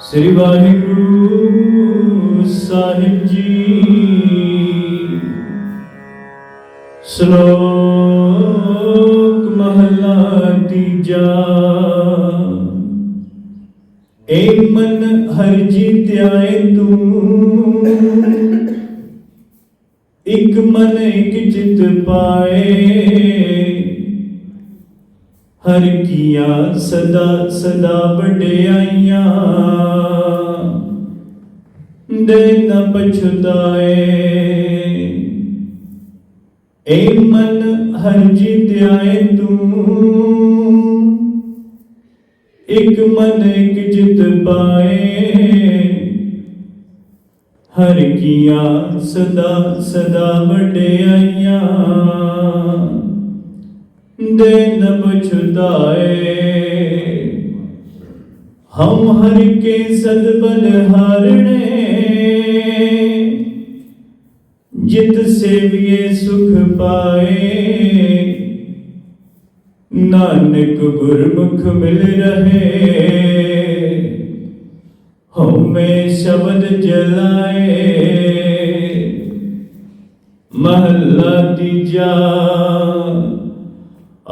ਸ੍ਰੀ ਵਾਹਿਗੁਰੂ ਸਾਹਿਬ ਜੀ। ਸ਼ਲੋਕ ਮਹਲਾ ਤੀਜਾ। ਏ ਮਨ ਹਰ ਜੀਤਿਆਏ ਤੂੰ। ਇਕ ਮਨ ਇਕ ਚਿਤ ਪਾਏ। ਹਰ ਕੀਆਂ ਸਦਾ ਸਦਾ ਵਡਿਆਈਆਂ। ਦੇ ਨ ਪਛਤਾਏ। ਏ ਮਨ ਹਰ ਜੀਤਿਆਏ ਤੂੰ। ਇਕ ਮਨ, ਇਕ ਜਿਤ ਪਾਏ। ਹਰ ਕੀਆਂ ਸਦਾ ਸਦਾ ਵਡਿਆਈਆਂ। ਦੇ ਨ ਪਛਤਾਏ ਹਮ ਹਰ ਕੇ ਸਦਬਲ ਹਾਰਣੇ ਜਿਤ ਸੇਵੀਏ ਸੁਖ ਪਾਏ। ਨਾਨਕ ਗੁਰਮੁਖ ਮਿਲ ਰਹੇ। ਹਉਮੈ ਸ਼ਬਦ ਜਲਾਏ। ਮਹੱਲਾ ਤੀਜਾ।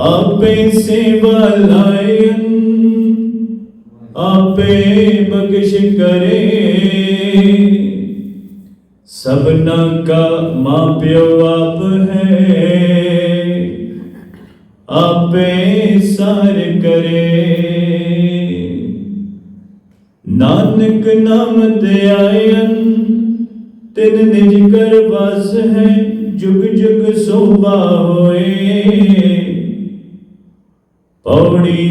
ਆਪੇ ਸੇਵਾ ਲਾਇਨ, ਆਪੇ ਬਖਸ਼ ਕਰੇ। ਸਭਨਾ ਕਾ ਮਾਪਿਓ ਆਪ ਹੈ, ਆਪੇ ਸਾਰ ਕਰੇ। ਨਾਨਕ ਨਾਮ ਧਿਆਇਨ ਤਿਨ ਨਿਜ ਕਰ ਵਸ ਹੈ ਜੁਗ ਜੁਗ ਸੋਭਾ ਹੋਏ। ਪੌੜੀ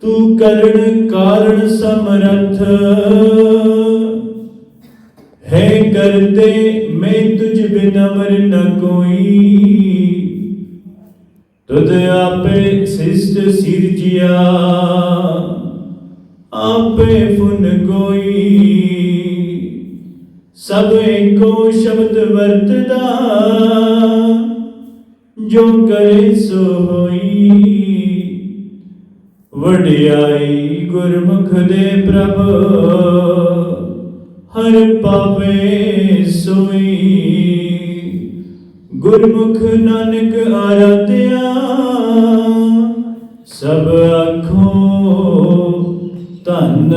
ਤੂੰ ਕਰਨ ਕਾਰਨ ਸਮਰਥ। ਹੈ ਕਰਤੇ ਮੈਂ ਤੁਝ ਬਿਨ ਅਮਰ ਨ ਕੋਈ। ਤੁਧ ਆਪੇ ਸਿਸ਼ਟ ਸਿਰਜਿਆ। ਆਪੇ ਫੁਨ ਕੋਈ। ਸਭ ਏਕੋ ਸ਼ਬਦ ਵਰਤਦਾ। ਜੋ ਕਰੇ ਸੋ ਹੋਈ। ਵਡਿਆਈ ਗੁਰਮੁਖ ਦੇ ਪ੍ਰਭ, ਹਰ ਪਾਵੇ ਸੋਈ। ਗੁਰਮੁਖ ਨਾਨਕ ਆਰਾਧਿਆ, ਸਭ ਆਖੋ, ਧੰਨ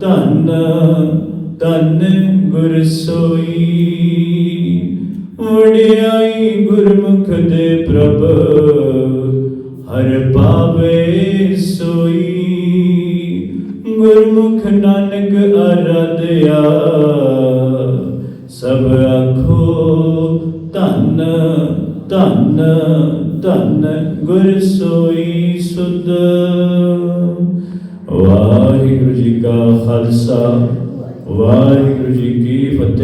ਧੰਨ ਧੰਨ ਗੁਰ ਸੋਈ। ਵਡਿਆਈ ਗੁਰਮੁਖ ਦੇ ਪ੍ਰਭ, ਹਰ ਪਾਵੇ ਸੋਈ। ਗੁਰਮੁਖ ਨਾਨਕ ਆਰਾਧਿਆ, ਸਭ ਆਖੋ ਧੰਨ ਧੰਨ ਧੰਨ ਗੁਰ ਸੋਈ ਸੁਧ। ਵਾਹਿਗੁਰੂ ਜੀ ਕਾ ਖਾਲਸਾ, ਵਾਹਿਗੁਰੂ ਜੀ ਕੀ ਫਤਿਹ।